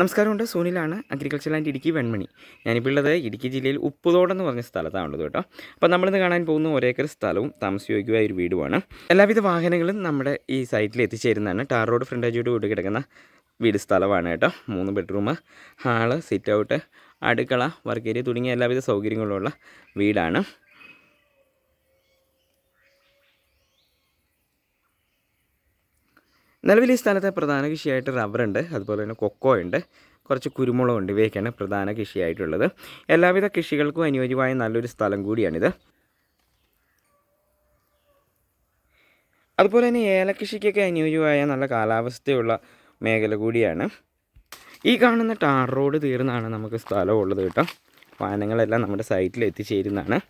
നമസ്കാരമുണ്ട്. സൂനിലാണ് agriculture and Idukki Venmani. ഞാനിപ്പോൾ ഉള്ളത് ഇടുക്കി ജില്ലയിൽ ഉപ്പുതോട് എന്ന് പറഞ്ഞ സ്ഥലത്താണുള്ളത് കേട്ടോ. അപ്പോൾ നമ്മളിന്ന് കാണാൻ പോകുന്ന ഒരേക്കർ സ്ഥലവും താമസയോഗ്യമായ ഒരു വീടുമാണ്. എല്ലാവിധ വാഹനങ്ങളും നമ്മുടെ ഈ സൈറ്റിൽ എത്തിച്ചേരുന്നതാണ്. ടാർ റോഡ് ഫ്രണ്ടേജോട് കൂടി കിടക്കുന്ന വീട് സ്ഥലമാണ് കേട്ടോ. മൂന്ന് ബെഡ്റൂം ഹാൾ സിറ്റ് ഔട്ട് അടുക്കള വർക്ക് ഏരിയ തുടങ്ങിയ എല്ലാവിധ സൗകര്യങ്ങളുള്ള വീടാണ്. നിലവിൽ ഈ സ്ഥലത്തെ പ്രധാന കൃഷിയായിട്ട് റബ്ബറുണ്ട് അതുപോലെ തന്നെ കൊക്കോ ഉണ്ട്. കുറച്ച് കുരുമുളകുണ്ട് ഇവയൊക്കെയാണ് പ്രധാന കൃഷിയായിട്ടുള്ളത്. എല്ലാവിധ കൃഷികൾക്കും അനുയോജ്യമായ നല്ലൊരു സ്ഥലം കൂടിയാണിത്. അതുപോലെ തന്നെ ഏലകൃഷിക്കൊക്കെ അനുയോജ്യമായ നല്ല കാലാവസ്ഥയുള്ള മേഖല കൂടിയാണ്. ഈ കാണുന്ന ടാർ റോഡ് തീർന്നാണ് നമുക്ക് സ്ഥലമുള്ളത് കേട്ടോ. വാഹനങ്ങളെല്ലാം നമ്മുടെ സൈറ്റിൽ എത്തിച്ചേരുന്നതാണ്.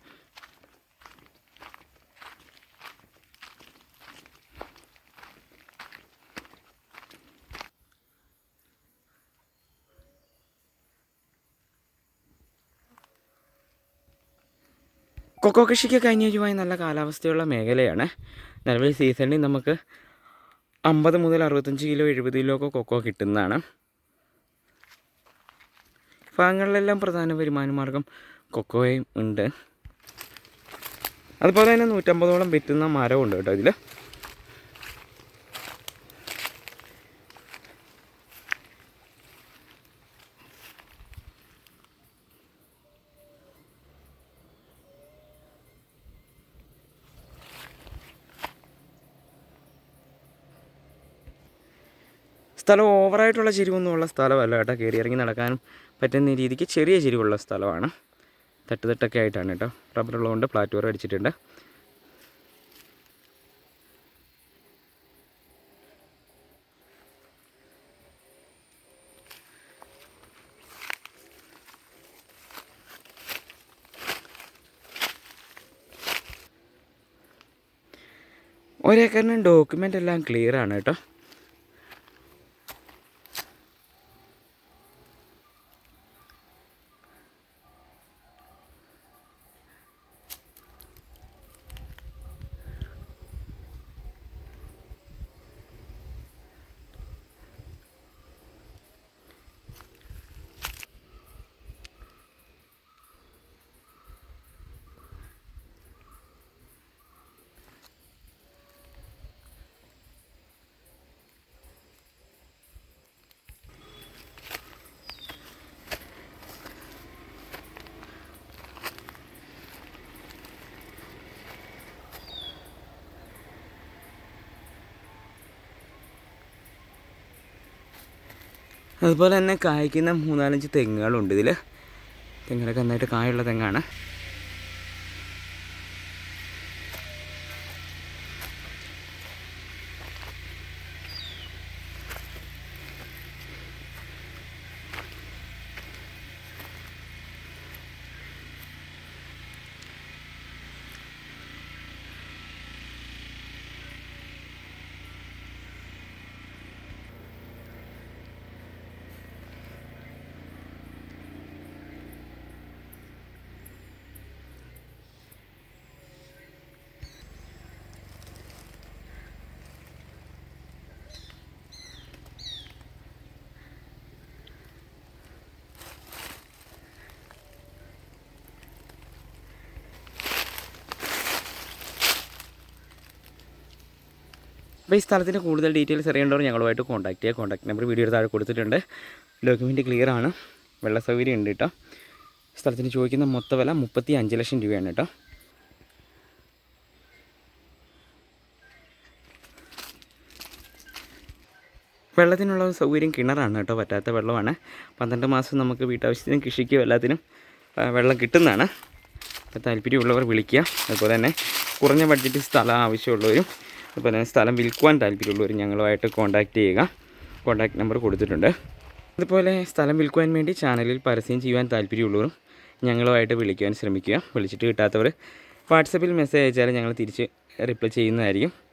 കൊക്കോ കൃഷിക്കൊക്കെ അനുയോജ്യമായ നല്ല കാലാവസ്ഥയുള്ള മേഖലയാണ്. നിലവിൽ സീസണിൽ നമുക്ക് അമ്പത് മുതൽ അറുപത്തഞ്ച് കിലോ എഴുപത് കിലോ ഒക്കെ കൊക്കോ കിട്ടുന്നതാണ്. ഭാഗങ്ങളിലെല്ലാം പ്രധാന വരുമാന മാർഗം കൊക്കോയും ഉണ്ട്. അതുപോലെ തന്നെ നൂറ്റമ്പതോളം വിറ്റുന്ന മരമുണ്ട് കേട്ടോ ഇതിൽ സ്ഥലം ഓവറായിട്ടുള്ള ചെരിവൊന്നുമുള്ള സ്ഥലമല്ല കേട്ടോ. കയറി ഇറങ്ങി നടക്കാനും പറ്റുന്ന രീതിക്ക് ചെറിയ ചെരിവുള്ള സ്ഥലമാണ്. തട്ടുതട്ടൊക്കെ ആയിട്ടാണ് കേട്ടോ. റബ്ബറുള്ളതുകൊണ്ട് പ്ലാറ്റ്വർ അടിച്ചിട്ടുണ്ട്. ഒരേക്കറിന് ഡോക്യുമെന്റ് എല്ലാം ക്ലിയർ ആണ് കേട്ടോ. അതുപോലെ തന്നെ കായ്ക്കുന്ന മൂന്നാലഞ്ച് തെങ്ങുകളുണ്ട് ഇതിൽ തെങ്ങിലൊക്കെ നന്നായിട്ട് കായുള്ള തെങ്ങാണ്. അപ്പോൾ ഈ സ്ഥലത്തിന്റെ കൂടുതൽ ഡീറ്റെയിൽസ് അറിയേണ്ടവർ ഞങ്ങളുമായിട്ട് കോൺടാക്ട് ചെയ്യുക കോൺടാക്ട് നമ്പർ വീഡിയോ താഴെ കൊടുത്തിട്ടുണ്ട്. ഡോക്യുമെന്റ് ക്ലിയർ ആണ്. വെള്ള സൗകര്യം ഉണ്ട് കേട്ടോ സ്ഥലത്തിന് ചോദിക്കുന്ന മൊത്ത വില മുപ്പത്തി അഞ്ച് ലക്ഷം രൂപയാണ് കേട്ടോ വെള്ളത്തിനുള്ള സൗകര്യം കിണറാണ് കേട്ടോ പറ്റാത്ത വെള്ളമാണ്. പന്ത്രണ്ട് മാസം നമുക്ക് വീട്ടാവശ്യത്തിനും കൃഷിക്കും എല്ലാത്തിനും വെള്ളം കിട്ടുന്നതാണ്. താല്പര്യമുള്ളവർ വിളിക്കുക. അതുപോലെ തന്നെ കുറഞ്ഞ ബഡ്ജറ്റ് സ്ഥലം ആവശ്യമുള്ളവരും അതുപോലെ തന്നെ സ്ഥലം വിൽക്കുവാൻ താല്പര്യമുള്ളവർ ഞങ്ങളുമായിട്ട് കോൺടാക്റ്റ് ചെയ്യുക. കോൺടാക്ട് നമ്പർ കൊടുത്തിട്ടുണ്ട്. അതുപോലെ സ്ഥലം വിൽക്കുവാൻ വേണ്ടി ചാനലിൽ പരസ്യം ചെയ്യുവാൻ താല്പര്യമുള്ളവരും ഞങ്ങളുമായിട്ട് വിളിക്കുവാൻ ശ്രമിക്കുക. വിളിച്ചിട്ട് കിട്ടാത്തവർ വാട്സപ്പിൽ മെസ്സേജ് അയച്ചാൽ ഞങ്ങൾ തിരിച്ച് റിപ്ലൈ ചെയ്യുന്നതായിരിക്കും.